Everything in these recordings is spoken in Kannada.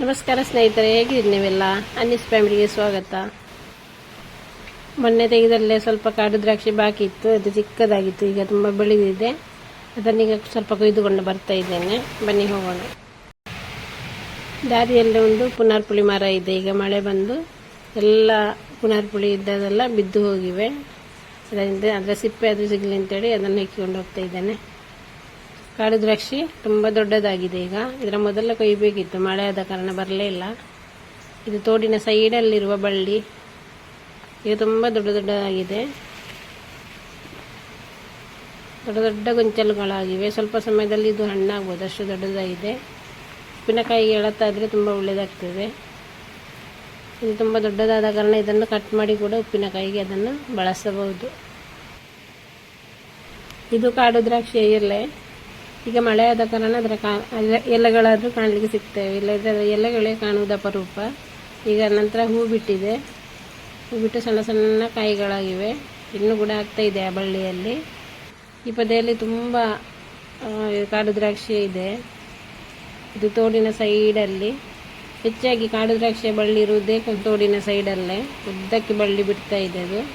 ನಮಸ್ಕಾರ ಸ್ನೇಹಿತರೆ, ಹೇಗಿದ್ದೀರಿ ನೀವೆಲ್ಲ? ಅನ್ನಿಸ್ ಫ್ಯಾಮಿಲಿಗೆ ಸ್ವಾಗತ. ಮೊನ್ನೆ ತೆಗೆದಲ್ಲೇ ಸ್ವಲ್ಪ ಕಾಡು ದ್ರಾಕ್ಷಿ ಬಾಕಿ ಇತ್ತು, ಅದು ಚಿಕ್ಕದಾಗಿತ್ತು, ಈಗ ತುಂಬ ಬೆಳೆದಿದೆ. ಅದನ್ನೀಗ ಸ್ವಲ್ಪ ಕೊಯ್ದುಕೊಂಡು ಬರ್ತಾ ಇದ್ದೇನೆ. ಬನ್ನಿ ಹೋಗೋಣ. ದಾರಿಯಲ್ಲಿ ಒಂದು ಪುನರ್ಪುಳಿ ಮರ ಇದೆ. ಈಗ ಮಳೆ ಬಂದು ಎಲ್ಲ ಪುನರ್ಪುಳಿ ಇದ್ದದೆಲ್ಲ ಬಿದ್ದು ಹೋಗಿವೆ. ಅದರಿಂದ, ಅದರ ಸಿಪ್ಪೆ ಅದು ಸಿಗಲಿ ಅಂತೇಳಿ ಅದನ್ನು ಹೆಕ್ಕಿಕೊಂಡು ಹೋಗ್ತಾ ಇದ್ದೇನೆ. ಕಾಡು ದ್ರಾಕ್ಷಿ ತುಂಬ ದೊಡ್ಡದಾಗಿದೆ ಈಗ. ಇದರ ಮೊದಲ ಕೊಯ್ಬೇಕಿತ್ತು ಮಳೆ ಆದ ಕಾರಣ ಬರಲೇ ಇಲ್ಲ. ಇದು ತೋಡಿನ ಸೈಡಲ್ಲಿರುವ ಬಳ್ಳಿ. ಇದು ತುಂಬ ದೊಡ್ಡ ದೊಡ್ಡದಾಗಿದೆ. ದೊಡ್ಡ ದೊಡ್ಡ ಗೊಂಚಲುಗಳಾಗಿವೆ. ಸ್ವಲ್ಪ ಸಮಯದಲ್ಲಿ ಇದು ಹಣ್ಣಾಗ್ಬೋದು. ಅಷ್ಟು ದೊಡ್ಡದಾಗಿದೆ. ಉಪ್ಪಿನಕಾಯಿಗೆ ಎಳತ್ತಾದರೆ ತುಂಬ ಒಳ್ಳೆಯದಾಗ್ತದೆ ಇದು ತುಂಬ ದೊಡ್ಡದಾದ ಕಾರಣ ಇದನ್ನು ಕಟ್ ಮಾಡಿ ಕೂಡ ಉಪ್ಪಿನಕಾಯಿಗೆ ಅದನ್ನು ಬಳಸಬಹುದು. ಇದು ಕಾಡು ದ್ರಾಕ್ಷಿ ಎಲೆ ಈಗ ಮಳೆ ಆದ ಕಾರಣ ಅದರ ಕಾ ಎಲೆ- ಎಲೆಗಳಾದರೂ ಕಾಣಲಿಕ್ಕೆ ಸಿಗ್ತವೆ. ಇಲ್ಲದ್ರೆ ಅದರ ಎಲೆಗಳೇ ಕಾಣುವುದು ಅಪರೂಪ. ಈಗ ನಂತರ ಹೂ ಬಿಟ್ಟಿದೆ. ಹೂ ಬಿಟ್ಟು ಸಣ್ಣ ಸಣ್ಣ ಕಾಯಿಗಳಾಗಿವೆ. ಇನ್ನೂ ಕೂಡ ಆಗ್ತಾ ಇದೆ ಆ ಬಳ್ಳಿಯಲ್ಲಿ. ಈ ಪದೆಯಲ್ಲಿ ತುಂಬ ಕಾಡು ದ್ರಾಕ್ಷಿ ಇದೆ. ಇದು ತೋಡಿನ ಸೈಡಲ್ಲಿ. ಹೆಚ್ಚಾಗಿ ಕಾಡು ದ್ರಾಕ್ಷಿಯ ಬಳ್ಳಿ ಇರುವುದೇ ತೋಡಿನ ಸೈಡಲ್ಲೇ. ಉದ್ದಕ್ಕೆ ಬಳ್ಳಿ ಬಿಡ್ತಾ ಇದೆ ಅದು.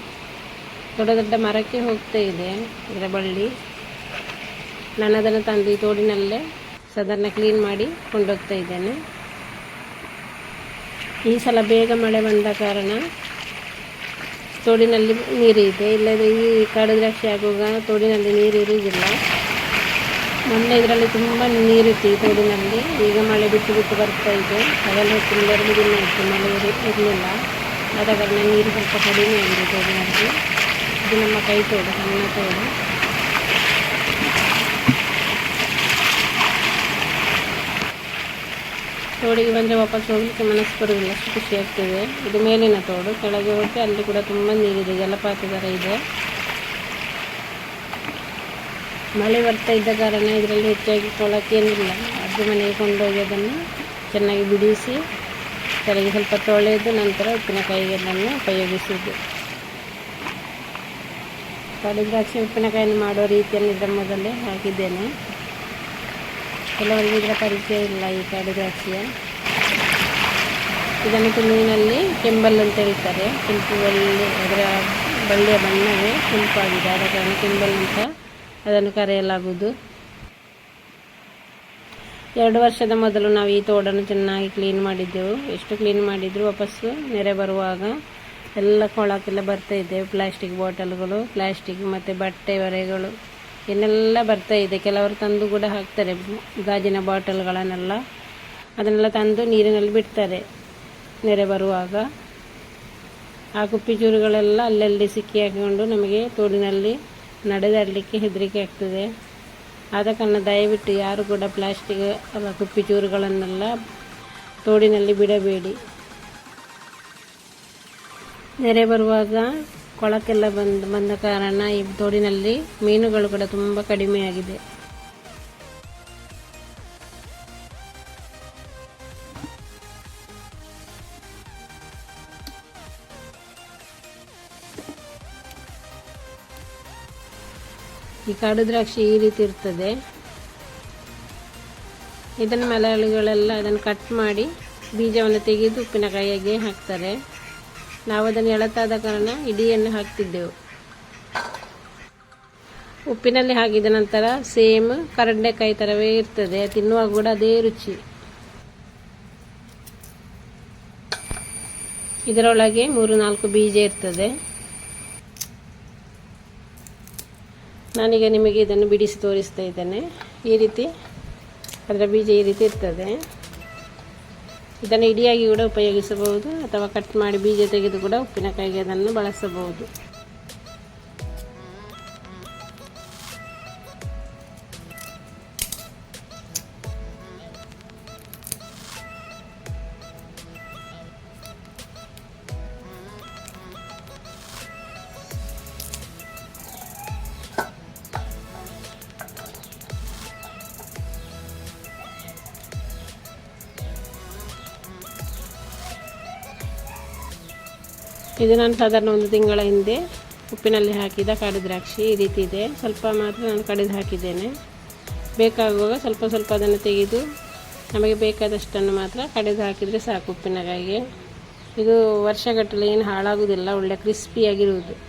ದೊಡ್ಡ ದೊಡ್ಡ ಮರಕ್ಕೆ ಹೋಗ್ತಾ ಇದೆ ಇದರ ಬಳ್ಳಿ. ನಾನು ಅದನ್ನು ತಂದು ಈ ತೋಡಿನಲ್ಲೇ ಸಾಧಾರಣ ಕ್ಲೀನ್ ಮಾಡಿ ಕೊಂಡೋಗ್ತಾ ಇದ್ದೇನೆ. ಈ ಸಲ ಬೇಗ ಮಳೆ ಬಂದ ಕಾರಣ ತೋಡಿನಲ್ಲಿ ನೀರು ಇದೆ ಇಲ್ಲದೆ ಈ ಕಾಡು ದ್ರಾಕ್ಷಿ ಆಗುವಾಗ ತೋಡಿನಲ್ಲಿ ನೀರು ಇರುವುದಿಲ್ಲ. ಮೊನ್ನೆ ಇದರಲ್ಲಿ ತುಂಬ ನೀರಿತ್ತು ಈ ತೋಡಿನಲ್ಲಿ. ಈಗ ಮಳೆ ಬಿಟ್ಟು ಬಿಟ್ಟು ಬರ್ತಾ ಇದೆ. ಅದರಲ್ಲಿ ತುಂಬ ಎರಡು ದಿನ ಇತ್ತು ಮಳೆ ಇರು- ಇರಲಿಲ್ಲ. ಆದ ಕಾರಣ ನೀರು ಸ್ವಲ್ಪ ಕಡಿಮೆ ಆಗಿದೆ ತೋಡಿನಲ್ಲಿ. ಇದು ನಮ್ಮ ಕೈ ತೋಡು, ಸಣ್ಣ ತೋಡು. ತೋಡಿಗೆ ಬಂದರೆ ವಾಪಸ್ ಹೋಗಲಿಕ್ಕೆ ಮನಸ್ಸು ಬರೋದಿಲ್ಲ ಅಷ್ಟು ಖುಷಿ ಆಗ್ತದೆ. ಇದು ಮೇಲಿನ ತೋಡು. ಕೆಳಗೆ ಹೋಗಿ ಅಲ್ಲಿ ಕೂಡ ತುಂಬ ನೀರಿದೆ. ಜಲಪಾತ ಥರ ಇದೆ. ಮಳೆ ಬರ್ತಾ ಇದ್ದ ಕಾರಣ ಇದರಲ್ಲಿ ಹೆಚ್ಚಾಗಿ ಕೊಳಕ್ಕೆ ಏನಿಲ್ಲ. ಅದ್ರ ಮನೆಗೆ ಕೊಂಡೋಗಿ ಅದನ್ನು ಚೆನ್ನಾಗಿ ಬಿಡಿಸಿ, ಕೆಳಗೆ ಸ್ವಲ್ಪ ತೊಳೆದು ನಂತರ ಉಪ್ಪಿನಕಾಯಿಗೆ ಅದನ್ನು ಉಪಯೋಗಿಸುವುದು. ಕಾಡು ದ್ರಾಕ್ಷಿ ಉಪ್ಪಿನಕಾಯಿಯನ್ನು ಮಾಡುವ ರೀತಿಯನ್ನು ಇದರ ಮೊದಲೇ ಹಾಕಿದ್ದೇನೆ. ಕೆಲವರಿಗೆ ಇದರ ಪರಿಚಯ ಇಲ್ಲ ಈ ಕಡುಗಾಸಿಯ ಇದನ್ನು ತುಳುವಿನಲ್ಲಿ ಕೆಂಬಲ್ ಅಂತ ಹೇಳ್ತಾರೆ. ಕೆಂಪು ಬಳ್ಳಿ ಅದರ ಬಳ್ಳಿಯ ಬಣ್ಣವೇ ಕೆಂಪಾಗಿದೆ. ಆದ ಕಾರಣ ಕೆಂಬಲ್ ಅಂತ ಅದನ್ನು ಕರೆಯಲಾಗುವುದು. ಎರಡು ವರ್ಷದ ಮೊದಲು ನಾವು ಈ ತೋಡನ್ನು ಚೆನ್ನಾಗಿ ಕ್ಲೀನ್ ಮಾಡಿದ್ದೆವು. ಎಷ್ಟು ಕ್ಲೀನ್ ಮಾಡಿದ್ರು ವಾಪಸ್ಸು ನೆರೆ ಬರುವಾಗ ಎಲ್ಲ ಕೊಳಕ್ಕೆಲ್ಲ ಬರ್ತಾ ಇದ್ದೇವೆ ಪ್ಲಾಸ್ಟಿಕ್ ಬಾಟಲ್ಗಳು ಪ್ಲಾಸ್ಟಿಕ್ ಮತ್ತು ಬಟ್ಟೆ ಹೊರೆಗಳು ಇನ್ನೆಲ್ಲ ಬರ್ತಾ ಇದೆ, ಕೆಲವರು ತಂದು ಕೂಡ ಹಾಕ್ತಾರೆ, ಗಾಜಿನ ಬಾಟಲ್ಗಳನ್ನೆಲ್ಲ. ಅದನ್ನೆಲ್ಲ ತಂದು ನೀರಿನಲ್ಲಿ ಬಿಡ್ತಾರೆ, ನೆರೆ ಬರುವಾಗ. ಆ ಕುಪ್ಪಿ ಚೂರುಗಳೆಲ್ಲ ಅಲ್ಲಲ್ಲಿ ಸಿಕ್ಕಿ ಹಾಕಿಕೊಂಡು ನಮಗೆ ತೋಡಿನಲ್ಲಿ ನಡೆದಾಡಲಿಕ್ಕೆ ಹೆದರಿಕೆ ಆಗ್ತದೆ. ಆದ ಕಾರಣ ದಯವಿಟ್ಟು ಯಾರು ಕೂಡ ಪ್ಲಾಸ್ಟಿಕ್ ಕುಪ್ಪಿ ಚೂರುಗಳನ್ನೆಲ್ಲ ತೋಡಿನಲ್ಲಿ ಬಿಡಬೇಡಿ. ನೆರೆ ಬರುವಾಗ ಕೊಳಕೆಲ್ಲ ಬಂದು ಬಂದ ಕಾರಣ ಈ ತೋಡಿನಲ್ಲಿ ಮೀನುಗಳು ಕೂಡ ತುಂಬ ಕಡಿಮೆಯಾಗಿದೆ ಈ ಕಾಡು ದ್ರಾಕ್ಷಿ ಈ ರೀತಿ ಇರ್ತದೆ. ಇದನ್ನು ಮಲಯಾಳಿಗಳೆಲ್ಲ ಅದನ್ನು ಕಟ್ ಮಾಡಿ ಬೀಜವನ್ನು ತೆಗೆದು ಉಪ್ಪಿನಕಾಯಿಗೆ ಹಾಕ್ತಾರೆ. ನಾವು ಅದನ್ನು ಎಳತಾದ ಕಾರಣ ಇಡಿಯನ್ನು ಹಾಕ್ತಿದ್ದೆವು. ಉಪ್ಪಿನಲ್ಲಿ ಹಾಕಿದ ನಂತರ ಸೇಮ್ ಕರಡೆಕಾಯಿ ಥರವೇ ಇರ್ತದೆ ತಿನ್ನುವಾಗ ಕೂಡ ಅದೇ ರುಚಿ. ಇದರೊಳಗೆ ಮೂರು ನಾಲ್ಕು ಬೀಜ ಇರ್ತದೆ. ನಾನೀಗ ನಿಮಗೆ ಇದನ್ನು ಬಿಡಿಸಿ ತೋರಿಸ್ತಾ ಇದ್ದೇನೆ. ಈ ರೀತಿ, ಅದರ ಬೀಜ ಈ ರೀತಿ ಇರ್ತದೆ. ಇದನ್ನು ಇಡಿಯಾಗಿ ಕೂಡ ಉಪಯೋಗಿಸಬಹುದು ಅಥವಾ ಕಟ್ ಮಾಡಿ ಬೀಜ ತೆಗೆದು ಕೂಡ ಉಪ್ಪಿನಕಾಯಿಗೆ ಅದನ್ನು ಬಳಸಬಹುದು. ಇದು ನಾನು ಸಾಧಾರಣ ಒಂದು ತಿಂಗಳ ಹಿಂದೆ ಉಪ್ಪಿನಲ್ಲಿ ಹಾಕಿದ ಕಾಡು ದ್ರಾಕ್ಷಿ ಈ ರೀತಿ ಇದೆ. ಸ್ವಲ್ಪ ಮಾತ್ರ ನಾನು ಕಡಿದು ಹಾಕಿದ್ದೇನೆ. ಬೇಕಾಗುವಾಗ ಸ್ವಲ್ಪ ಸ್ವಲ್ಪ ಅದನ್ನು ತೆಗೆದು ನಮಗೆ ಬೇಕಾದಷ್ಟನ್ನು ಮಾತ್ರ ಕಡಿದು ಹಾಕಿದರೆ ಸಾಕು ಉಪ್ಪಿನಕಾಯಿಗೆ ಇದು ವರ್ಷಗಟ್ಟಲೆ ಏನು ಹಾಳಾಗುವುದಿಲ್ಲ, ಒಳ್ಳೆ ಕ್ರಿಸ್ಪಿಯಾಗಿರುವುದು.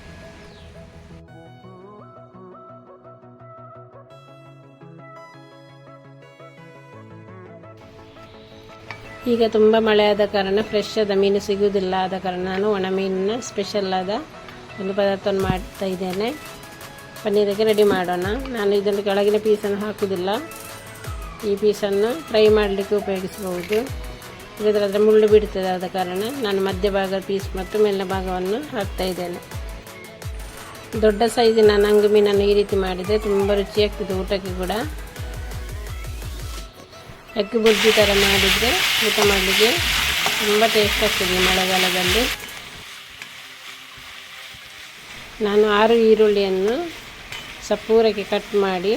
ಈಗ ತುಂಬ ಮಳೆ ಆದ ಕಾರಣ ಫ್ರೆಶ್ ಆದ ಮೀನು ಸಿಗುವುದಿಲ್ಲ ಆದ ಕಾರಣ ನಾನು ಒಣ ಮೀನಿನ ಸ್ಪೆಷಲ್ ಆದ ಒಂದು ಪದಾರ್ಥವನ್ನು ಮಾಡ್ತಾ ಇದ್ದೇನೆ. ಪನ್ನೀರಿಗೆ ರೆಡಿ ಮಾಡೋಣ. ನಾನು ಇದನ್ನು ಕೆಳಗಿನ ಪೀಸನ್ನು ಹಾಕುವುದಿಲ್ಲ. ಈ ಪೀಸನ್ನು ಫ್ರೈ ಮಾಡಲಿಕ್ಕೆ ಉಪಯೋಗಿಸಬಹುದು. ಇಲ್ಲದ್ರೆ ಮುಳ್ಳು ಬಿಡ್ತದೆ ಆದ ಕಾರಣ ನಾನು ಮಧ್ಯಭಾಗದ ಪೀಸ್ ಮತ್ತು ಮೇಲಿನ ಭಾಗವನ್ನು ಹಾಕ್ತಾ ಇದ್ದೇನೆ. ದೊಡ್ಡ ಸೈಜಿನ ನಂಗು ಮೀನನ್ನು ಈ ರೀತಿ ಮಾಡಿದರೆ ತುಂಬ ರುಚಿಯಾಗ್ತದೆ ಊಟಕ್ಕೆ ಕೂಡ. ಎಗ್ ಬುರ್ಜಿ ಥರ ಮಾಡಿದರೆ ಊಟ ಮಾಡಲಿಕ್ಕೆ ತುಂಬ ಟೇಸ್ಟ್ ಆಗ್ತದೆ ಮಳೆಗಾಲದಲ್ಲಿ. ನಾನು ಆರು ಈರುಳ್ಳಿಯನ್ನು ಸಪೂರಕ್ಕೆ ಕಟ್ ಮಾಡಿ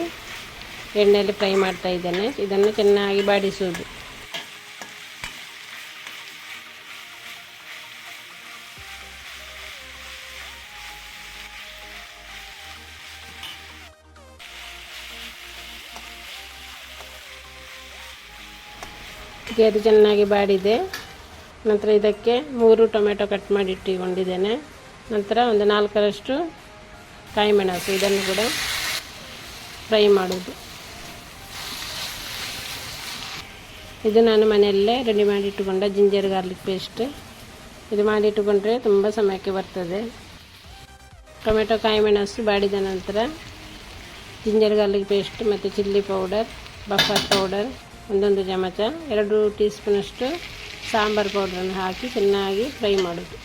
ಎಣ್ಣೆಯಲ್ಲಿ ಫ್ರೈ ಮಾಡ್ತಾ ಇದ್ದೇನೆ. ಇದನ್ನು ಚೆನ್ನಾಗಿ ಬಾಡಿಸುವುದು. ಹೀಗೆ ಅದು ಚೆನ್ನಾಗಿ ಬಾಡಿದೆ. ನಂತರ ಇದಕ್ಕೆ ಮೂರು ಟೊಮೆಟೊ ಕಟ್ ಮಾಡಿ ಇಟ್ಟುಕೊಂಡಿದ್ದೇನೆ. ನಂತರ ಒಂದು ನಾಲ್ಕರಷ್ಟು ಕಾಯಿ ಮೆಣಸು ಇದನ್ನು ಕೂಡ ಫ್ರೈ ಮಾಡೋದು ಇದು ನಾನು ಮನೆಯಲ್ಲೇ ರೆಡಿ ಮಾಡಿ ಇಟ್ಟುಕೊಂಡ ಜಿಂಜರ್ ಗಾರ್ಲಿಕ್ ಪೇಸ್ಟ್. ಇದು ಮಾಡಿ ಇಟ್ಟುಕೊಂಡ್ರೆ ತುಂಬ ಸಮಯಕ್ಕೆ ಬರ್ತದೆ. ಟೊಮೆಟೊ ಕಾಯಿ ಮೆಣಸು ಬಾಡಿದ ನಂತರ ಜಿಂಜರ್ ಗಾರ್ಲಿಕ್ ಪೇಸ್ಟ್ ಮತ್ತು ಚಿಲ್ಲಿ ಪೌಡರ್, ಬಫರ್ ಪೌಡರ್ ಒಂದೊಂದು ಚಮಚ, ಎರಡು ಟೀ ಸ್ಪೂನಷ್ಟು ಸಾಂಬಾರು ಪೌಡ್ರನ್ನು ಹಾಕಿ ಚೆನ್ನಾಗಿ ಫ್ರೈ ಮಾಡೋದು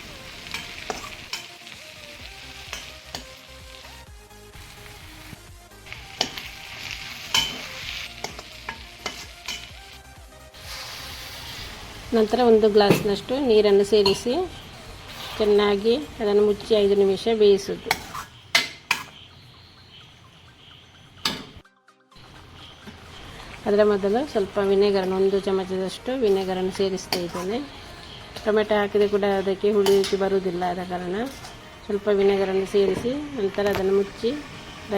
ನಂತರ ಒಂದು ಗ್ಲಾಸ್ನಷ್ಟು ನೀರನ್ನು ಸೇರಿಸಿ ಚೆನ್ನಾಗಿ ಅದನ್ನು ಮುಚ್ಚಿ ಐದು ನಿಮಿಷ ಬೇಯಿಸೋದು ಅದರ ಮೊದಲು ಸ್ವಲ್ಪ ವಿನೆಗರನ್ನು, ಒಂದು ಚಮಚದಷ್ಟು ವಿನೆಗರನ್ನು ಸೇರಿಸ್ತಾ ಇದ್ದೇನೆ. ಟೊಮೆಟೊ ಹಾಕಿದರೆ ಕೂಡ ಅದಕ್ಕೆ ಹುಳಿ ಬರುವುದಿಲ್ಲ ಆದ ಕಾರಣ ಸ್ವಲ್ಪ ವಿನೆಗರನ್ನು ಸೇರಿಸಿ ನಂತರ ಅದನ್ನು ಮುಚ್ಚಿ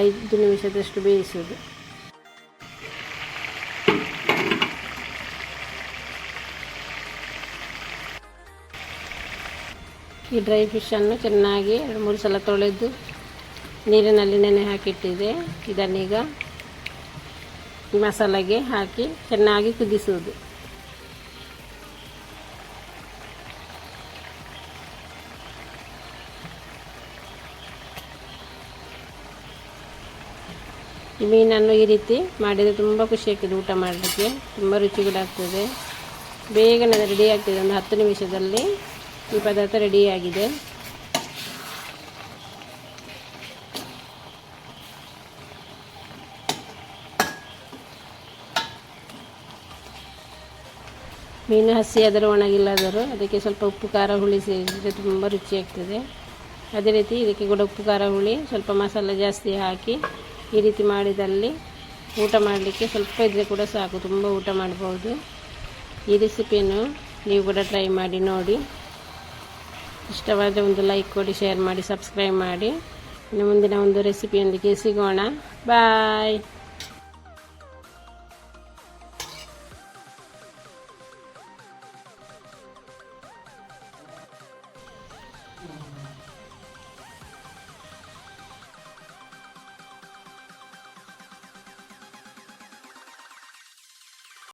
ಐದು ನಿಮಿಷದಷ್ಟು ಬೇಯಿಸುವುದು. ಈ ಡ್ರೈ ಫಿಶನ್ನು ಚೆನ್ನಾಗಿ ಎರಡು ಮೂರು ಸಲ ತೊಳೆದು ನೀರಿನಲ್ಲಿ ನೆನೆ ಹಾಕಿಟ್ಟಿದೆ. ಇದನ್ನೀಗ ಮಸಾಲೆಗೆ ಹಾಕಿ ಚೆನ್ನಾಗಿ ಕುದಿಸುವುದು. ಈ ಮೀನನ್ನು ಈ ರೀತಿ ಮಾಡಿದರೆ ತುಂಬ ಖುಷಿ ಆಗ್ತದೆ ಊಟ ಮಾಡಲಿಕ್ಕೆ. ತುಂಬ ರುಚಿ ಕೂಡ ಆಗ್ತದೆ. ಬೇಗನೆ ರೆಡಿ ಆಗ್ತದೆ. ಒಂದು ಹತ್ತು ನಿಮಿಷದಲ್ಲಿ ಈ ಪದಾರ್ಥ ರೆಡಿಯಾಗಿದೆ ಮೀನು ಹಸಿ ಆದರೂ ಒಣಗಿಲ್ಲಾದರೂ ಅದಕ್ಕೆ ಸ್ವಲ್ಪ ಉಪ್ಪು, ಖಾರ, ಹುಳಿ ಸೇರಿಸಿದರೆ ತುಂಬ ರುಚಿಯಾಗ್ತದೆ. ಅದೇ ರೀತಿ ಇದಕ್ಕೆ ಕೂಡ ಉಪ್ಪು, ಖಾರ, ಹುಳಿ, ಸ್ವಲ್ಪ ಮಸಾಲೆ ಜಾಸ್ತಿ ಹಾಕಿ ಈ ರೀತಿ ಮಾಡಿದಲ್ಲಿ ಊಟ ಮಾಡಲಿಕ್ಕೆ ಸ್ವಲ್ಪ ಇದ್ದರೆ ಕೂಡ ಸಾಕು, ತುಂಬ ಊಟ ಮಾಡ್ಬೋದು. ಈ ರೆಸಿಪಿಯನ್ನು ನೀವು ಕೂಡ ಟ್ರೈ ಮಾಡಿ ನೋಡಿ. ಇಷ್ಟವಾದರೆ ಒಂದು ಲೈಕ್ ಕೊಡಿ, ಶೇರ್ ಮಾಡಿ, ಸಬ್ಸ್ಕ್ರೈಬ್ ಮಾಡಿ. ಇನ್ನು ಮುಂದಿನ ಒಂದು ರೆಸಿಪಿಯೊಂದಿಗೆ ಸಿಗೋಣ. ಬಾಯ್!